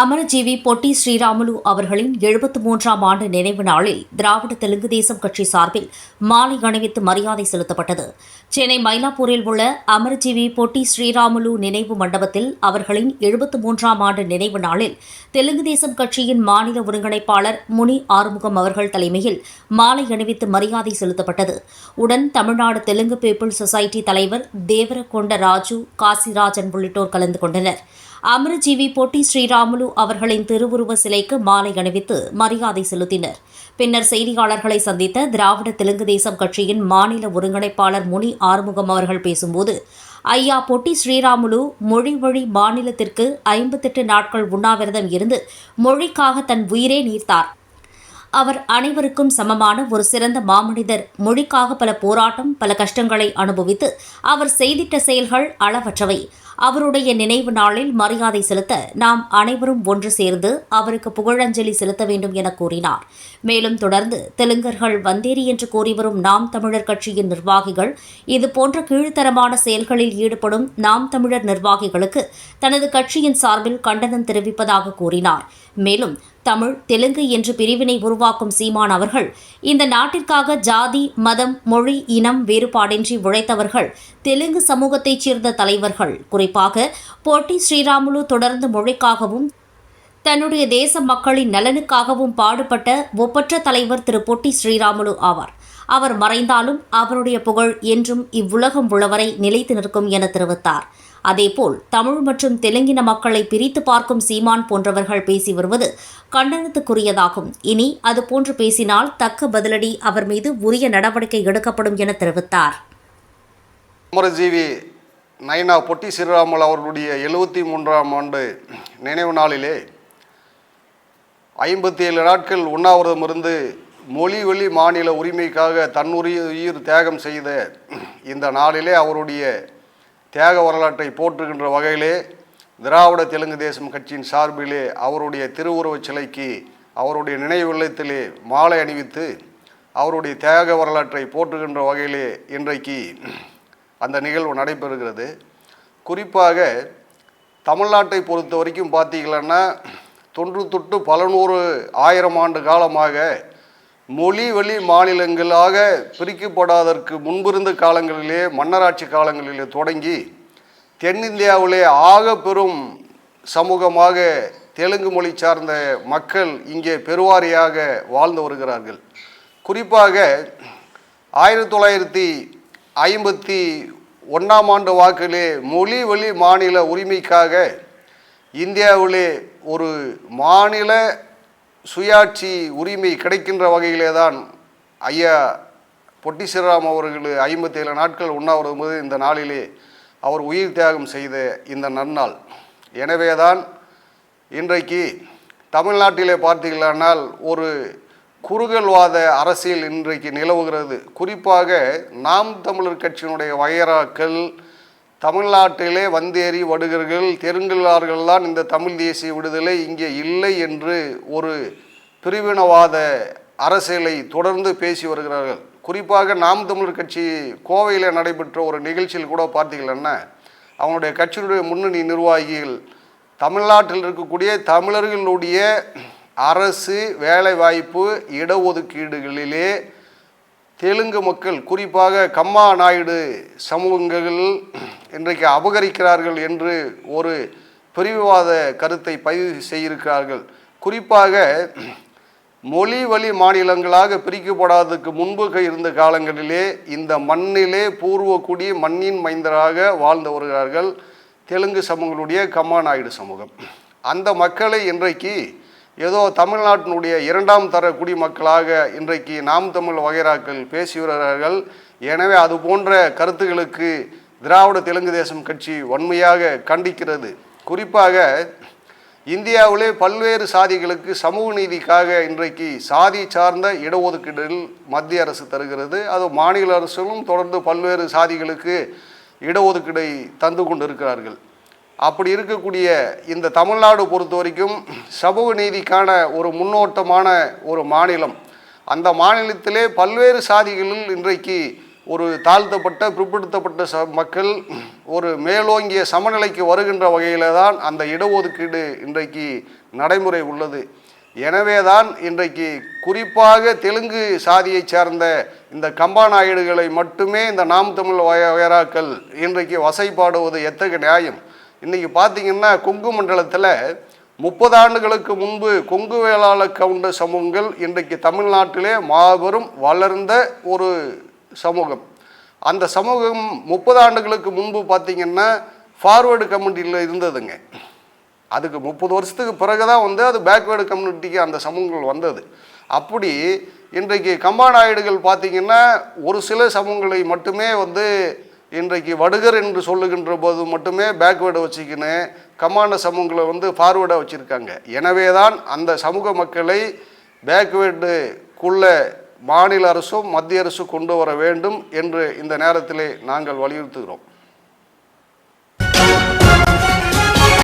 அமரஜீவி பொட்டி ஸ்ரீராமுலு அவர்களின் எழுபத்து மூன்றாம் ஆண்டு நினைவு நாளில் திராவிட தெலுங்கு தேசம் கட்சி சார்பில் மாலை அணிவித்து மரியாதை செலுத்தப்பட்டது. சென்னை மயிலாப்பூரில் உள்ள அமரஜீவி பொட்டி ஸ்ரீராமுலு நினைவு மண்டபத்தில் அவர்களின் எழுபத்து மூன்றாம் ஆண்டு நினைவு நாளில் தெலுங்கு தேசம் கட்சியின் மாநில ஒருங்கிணைப்பாளர் முனி ஆறுமுகம் அவர்கள் தலைமையில் மாலை அணிவித்து மரியாதை செலுத்தப்பட்டது. உடன் தமிழ்நாடு தெலுங்கு பீப்புள் சொசைட்டி தலைவர் தேவரகொண்ட ராஜு காசிராஜன் உள்ளிட்டோர் கலந்து கொண்டனர். அமரஜீவி பொட்டி ஸ்ரீராமுலு அவர்களின் திருவுருவ சிலைக்கு மாலை அணிவித்து மரியாதை செலுத்தினர். பின்னர் செய்தியாளர்களை சந்தித்த திராவிட தெலுங்கு தேசம் கட்சியின் மாநில ஒருங்கிணைப்பாளர் முனி ஆறுமுகம் அவர்கள் பேசும்போது ஐயா பொட்டி ஸ்ரீராமுலு மொழி வழி மாநிலத்திற்கு ஐம்பத்தெட்டு நாட்கள் உண்ணாவிரதம் இருந்து மொழிக்காக தன் உயிரே நீர்த்தார் அவர் அனைவருக்கும் சமமான ஒரு சிறந்த மாமனிதர். மொழிக்காக பல போராட்டம் பல கஷ்டங்களை அனுபவித்து அவர் செய்திட்ட செயல்கள் அளவற்றவை. அவருடைய நினைவு நாளில் மரியாதை செலுத்த நாம் அனைவரும் ஒன்று சேர்ந்து அவருக்கு புகழஞ்சலி செலுத்த வேண்டும் என கூறினார். மேலும் தொடர்ந்து தெலுங்கர்கள் வந்தேரி என்று கூறிவரும் நாம் தமிழர் கட்சியின் நிர்வாகிகள் இதுபோன்ற கீழ்த்தரமான செயல்களில் ஈடுபடும் நாம் தமிழர் நிர்வாகிகளுக்கு தனது கட்சியின் சார்பில் கண்டனம் தெரிவிப்பதாக கூறினார். மேலும் தமிழ் தெலுங்கு என்று பிரிவினை உருவாக்கும் சீமான் அவர்கள் இந்த நாட்டிற்காக ஜாதி மதம் மொழி இனம் வேறுபாடின்றி உழைத்தவர்கள் தெலுங்கு சமூகத்தைச் சேர்ந்த தலைவர்கள் குறிப்பாக போட்டி ஸ்ரீராமுலு தொடர்ந்து மொழிக்காகவும் தன்னுடைய தேச மக்களின் நலனுக்காகவும் பாடுபட்ட ஒப்பற்ற தலைவர் திரு பொட்டி ஸ்ரீராமுலு ஆவார். அவர் மறைந்தாலும் அவருடைய புகழ் என்றும் இவ்வுலகம் உள்ளவரை நிலைத்து நிற்கும் என தெரிவித்தார். அதேபோல் தமிழ் மற்றும் தெலுங்கின மக்களை பிரித்து பார்க்கும் சீமான் போன்றவர்கள் பேசி வருவது கண்டனத்துக்குரியதாகும். இனி அதுபோன்று பேசினால் தக்க பதிலடி அவர் மீது உரிய நடவடிக்கை எடுக்கப்படும் என தெரிவித்தார். அமரஜீவி நைனா பொட்டி சிறுராமல் அவர்களுடைய எழுபத்தி மூன்றாம் ஆண்டு நினைவு நாளிலே ஐம்பத்தி ஏழு நாட்கள் உண்ணாவிரதம் இருந்து மொழி வெளி மாநில உரிமைக்காக தன்னுரிய உயிர் தியாகம் செய்த இந்த நாளிலே அவருடைய தியாக வரலாற்றை போற்றுகின்ற வகையிலே திராவிட தெலுங்கு தேசம் கட்சியின் சார்பிலே அவருடைய திருவுருவச் சிலைக்கு அவருடைய நினைவு இல்லத்திலே மாலை அணிவித்து அவருடைய தியாக வரலாற்றை போற்றுகின்ற வகையிலே இன்றைக்கு அந்த நிகழ்வு நடைபெறுகிறது. குறிப்பாக தமிழ்நாட்டை பொறுத்த வரைக்கும் பார்த்தீங்கன்னா தொன்று தொட்டு பல நூறு ஆயிரம் ஆண்டு காலமாக மொழி வழி மாநிலங்களாக பிரிக்கப்படாதற்கு முன்பிருந்த காலங்களிலே மன்னராட்சி காலங்களிலே தொடங்கி தென்னிந்தியாவிலே ஆக பெரும் சமூகமாக தெலுங்கு மொழி சார்ந்த மக்கள் இங்கே பெருவாரியாக வாழ்ந்து வருகிறார்கள். குறிப்பாக ஆயிரத்தி தொள்ளாயிரத்தி ஐம்பத்தி ஒன்றாம் ஆண்டு வாக்கிலே மொழி வழி மாநில உரிமைக்காக இந்தியாவிலே ஒரு மாநில சுயாட்சி உரிமை கிடைக்கின்ற வகையிலே தான் ஐயா பொட்டி ஸ்ரீராம் அவர்கள் ஐம்பத்தேழு நாட்கள் உண்ணாவிரதம் போது இந்த நாளிலே அவர் உயிர் தியாகம் செய்த இந்த நன்னாள். எனவேதான் இன்றைக்கு தமிழ்நாட்டிலே பார்த்தீங்களானால் ஒரு குறுகல்வாத அரசியல் இன்றைக்கு நிலவுகிறது. குறிப்பாக நாம் தமிழர் கட்சியினுடைய வயராக்கள் தமிழ்நாட்டிலே வந்தேறி வடுகர்கள் தெருங்கிலார்கள்தான் இந்த தமிழ் தேசிய விடுதலை இங்கே இல்லை என்று ஒரு பிரிவினவாத அரசியலை தொடர்ந்து பேசி வருகிறார்கள். குறிப்பாக நாம் தமிழர் கட்சி கோவையில் நடைபெற்ற ஒரு நிகழ்ச்சியில் கூட பார்த்தீங்கன்னா அவனுடைய கட்சியினுடைய முன்னணி நிர்வாகிகள் தமிழ்நாட்டில் இருக்கக்கூடிய தமிழர்களுடைய அரசு வேலைவாய்ப்பு இடஒதுக்கீடுகளிலே தெலுங்கு மக்கள் குறிப்பாக கம்மா நாயுடு சமூகங்கள் இன்றைக்கு அபகரிக்கிறார்கள் என்று ஒரு பிரிவுவாத கருத்தை பதிவு செய்திருக்கிறார்கள். குறிப்பாக மொழி வழி மாநிலங்களாக பிரிக்கப்படாததுக்கு முன்பு இருந்த காலங்களிலே இந்த மண்ணிலே பூர்வக்குடி மண்ணின் மைந்தராக வாழ்ந்து வருகிறார்கள் தெலுங்கு சமூகங்களுடைய கம்மா நாயுடு சமூகம். அந்த மக்களை இன்றைக்கு ஏதோ தமிழ்நாட்டினுடைய இரண்டாம் தர குடிமக்களாக இன்றைக்கு நாம் தமிழ் வகைராக்கள் பேசி வருகிறார்கள். எனவே அது போன்ற கருத்துகளுக்கு திராவிட தெலுங்கு தேசம் கட்சி வன்மையாக கண்டிக்கிறது. குறிப்பாக இந்தியாவிலே பல்வேறு சாதிகளுக்கு சமூக நீதிக்காக இன்றைக்கு சாதி சார்ந்த இடஒதுக்கீடுகள் மத்திய அரசு தருகிறது. அது மாநில அரசுகளும் தொடர்ந்து பல்வேறு சாதிகளுக்கு இடஒதுக்கீடை தந்து கொண்டிருக்கிறார்கள். அப்படி இருக்கக்கூடிய இந்த தமிழ்நாடு பொறுத்த வரைக்கும் சமூக நீதிக்கான ஒரு முன்னோட்டமான ஒரு மாநிலம். அந்த மாநிலத்திலே பல்வேறு சாதிகளில் இன்றைக்கு ஒரு தாழ்த்தப்பட்ட பிற்படுத்தப்பட்ட ச மக்கள் ஒரு மேலோங்கிய சமநிலைக்கு வருகின்ற வகையில் தான் அந்த இடஒதுக்கீடு இன்றைக்கு நடைமுறை உள்ளது. எனவே தான் இன்றைக்கு குறிப்பாக தெலுங்கு சாதியைச் சேர்ந்த இந்த கம்பாநாயுடுகளை மட்டுமே இந்த நாம் தமிழ் வய- வயராக்கள் இன்றைக்கு வசைப்பாடுவது எத்தகைய நியாயம்? இன்றைக்கி பார்த்தீங்கன்னா கொங்கு மண்டலத்தில் முப்பது ஆண்டுகளுக்கு முன்பு கொங்கு வேளாளர் கவுண்ட சமூகங்கள் இன்றைக்கு தமிழ்நாட்டிலே மாபெரும் வளர்ந்த ஒரு சமூகம். அந்த சமூகம் முப்பது ஆண்டுகளுக்கு முன்பு பார்த்திங்கன்னா ஃபார்வேர்டு கம்யூனிட்டியில் இருந்ததுங்க. அதுக்கு முப்பது வருஷத்துக்கு பிறகு தான் வந்து அது பேக்வேர்டு கம்யூனிட்டிக்கு அந்த சமூகங்கள் வந்தது. அப்படி இன்றைக்கு கம்பாநாயுடுகள் பார்த்திங்கன்னா ஒரு சில சமூகங்களை மட்டுமே வந்து இன்றைக்கு வடுகர் என்று சொல்லுகின்ற போது மட்டுமே பேக்வேர்டை வச்சுக்கின்னு கமாண்ட சமூகங்களை வந்து ஃபார்வேர்டாக வச்சுருக்காங்க. எனவே தான் அந்த சமூக மக்களை பேக்வேர்டுக்குள்ளே மாநில அரசும் மத்திய அரசும் கொண்டு வர வேண்டும் என்று இந்த நேரத்திலே நாங்கள் வலியுறுத்துகிறோம்.